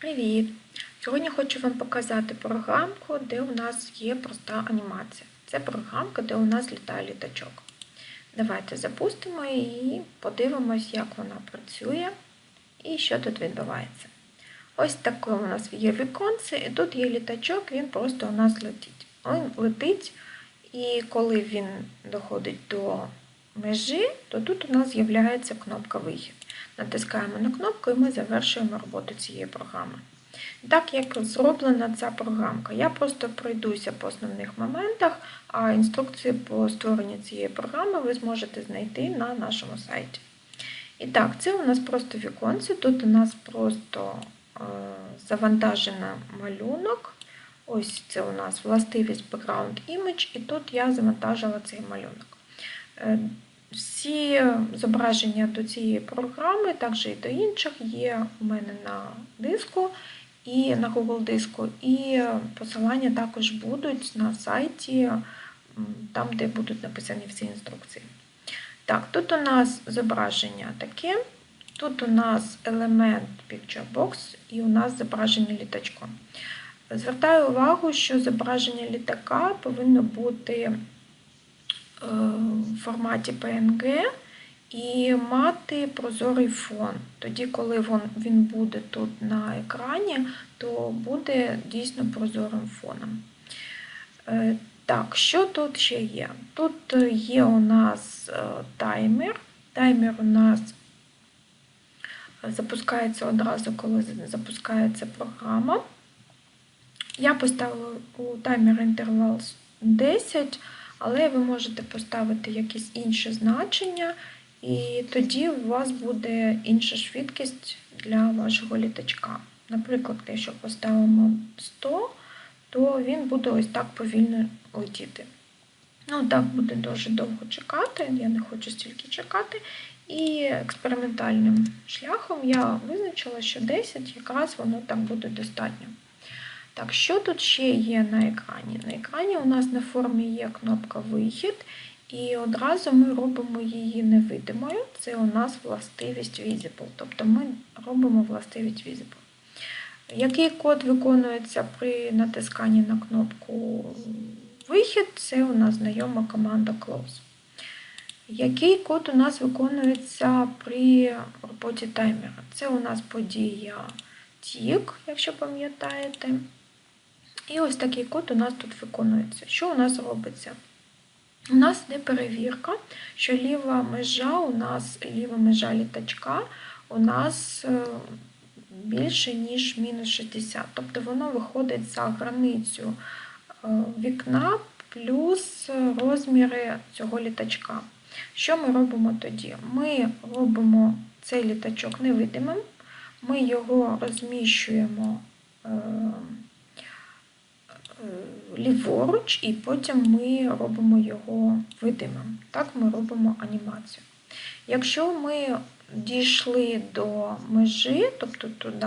Привіт! Сьогодні хочу вам показати програмку, де у нас є проста анімація. Це програмка, де у нас літає літачок. Давайте запустимо її подивимось, як вона працює і що тут відбувається. Ось таке у нас є віконце, і тут є літачок, він просто у нас летить. Він летить, і коли він доходить до межі, то тут у нас з'являється кнопка Вихід. Натискаємо на кнопку і ми завершуємо роботу цієї програми. Так як зроблена ця програмка, я просто пройдуся по основних моментах, а інструкції по створенню цієї програми ви зможете знайти на нашому сайті. І так, це у нас просто віконце, тут у нас просто е, завантажено малюнок. Ось це у нас властивість Background Image, і тут я завантажила цей малюнок. Е, всі зображення до цієї програми, також і до інших, є у мене на диску і на Google диску, і посилання також будуть на сайті, там, де будуть написані всі інструкції. Так, тут у нас зображення таке, тут у нас елемент Picture Box і у нас зображення літачком. Звертаю увагу, що зображення літака повинно бути в форматі PNG і мати прозорий фон. Тоді, коли він буде тут на екрані, то буде дійсно прозорим фоном. Е, так, що тут ще є? Тут є у нас е, таймер. Таймер у нас запускається одразу, коли запускається програма. Я поставила у таймер інтервал 10. Але ви можете поставити якісь інші значення, і тоді у вас буде інша швидкість для вашого літачка. Наприклад, якщо поставимо 100, то він буде ось так повільно летіти. Ну, так буде дуже довго чекати, я не хочу стільки чекати. І експериментальним шляхом я визначила, що 10 якраз воно так буде достатньо. Так, що тут ще є на екрані? На екрані у нас на формі є кнопка Вихід, і одразу ми робимо її невидимою. Це у нас властивість Visible, тобто ми робимо властивість Visible. Який код виконується при натисканні на кнопку Вихід, це у нас знайома команда Close. Який код у нас виконується при роботі таймера? Це у нас подія Тік, якщо пам'ятаєте. І ось такий код у нас тут виконується. Що у нас робиться? У нас не перевірка, що ліва межа у нас ліва межа літачка у нас е, більше, ніж мінус 60. Тобто воно виходить за границю е, вікна плюс розміри цього літачка. Що ми робимо тоді? Ми робимо цей літачок невидимим, ми його розміщуємо. Е, ліворуч, і потім ми робимо його видимим. Так ми робимо анімацію. Якщо ми дійшли до межі, тобто туди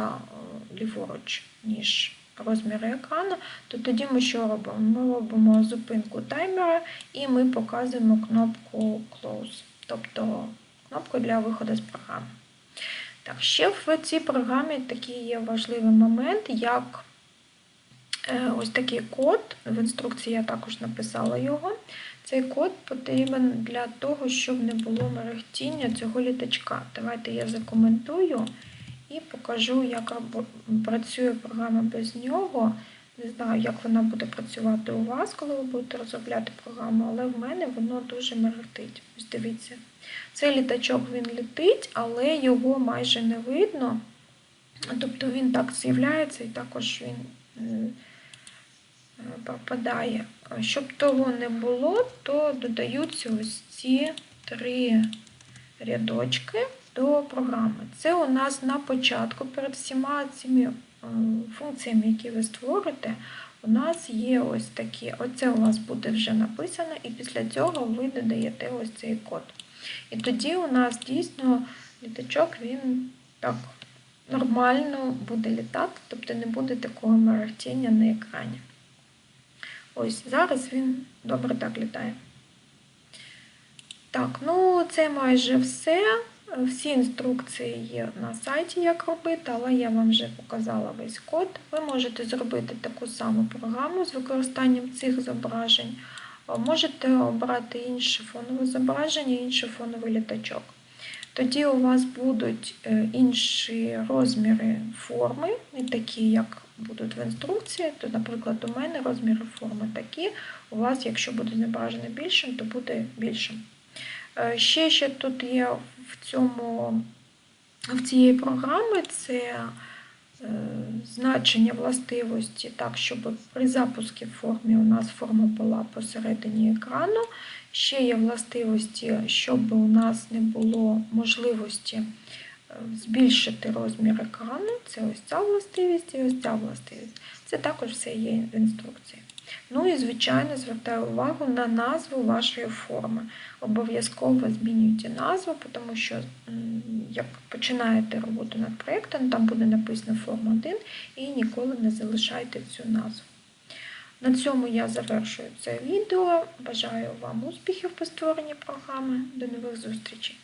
ліворуч, ніж розміри екрану, то тоді ми що робимо? Ми робимо зупинку таймера і ми показуємо кнопку Close, тобто кнопку для виходу з програми. Так, Ще в цій програмі такий є важливий момент, як Е, ось такий код, в інструкції я також написала його. Цей код потрібен для того, щоб не було мерехтіння цього літачка. Давайте я закоментую і покажу, як працює програма без нього. Не знаю, як вона буде працювати у вас, коли ви будете розробляти програму, але в мене воно дуже мерехтить. Ось дивіться. Цей літачок він летить, але його майже не видно. Тобто він так з'являється і також він е, попадає. Щоб того не було, то додаються ось ці три рядочки до програми. Це у нас на початку перед всіма цими функціями, які ви створите, у нас є ось такі, оце у вас буде вже написано, і після цього ви додаєте ось цей код. І тоді у нас дійсно літачок він так нормально буде літати, тобто не буде такого мерехтіння на екрані. Ось, зараз він добре так літає. Так, ну це майже все. Всі інструкції є на сайті, як робити, але я вам вже показала весь код. Ви можете зробити таку саму програму з використанням цих зображень. Можете обрати інше фонове зображення, інший фоновий літачок. Тоді у вас будуть е, інші розміри форми, не такі, як будуть в інструкції. То, наприклад, у мене розміри форми такі. У вас, якщо буде зображено більшим, то буде більшим. Ще Ще тут є в цьому в цієї програми, це е, значення властивості, так, щоб при запуску формі у нас форма була посередині екрану. Ще є властивості, щоб у нас не було можливості е, збільшити розмір екрану. Це ось ця властивість і ось ця властивість. Це також все є в інструкції. Ну і, звичайно, звертаю увагу на назву вашої форми. Обов'язково змінюйте назву, тому що як починаєте роботу над проєктом, там буде написано форма 1 і ніколи не залишайте цю назву. На цьому я завершую це відео. Бажаю вам успіхів по створенні програми. До нових зустрічей!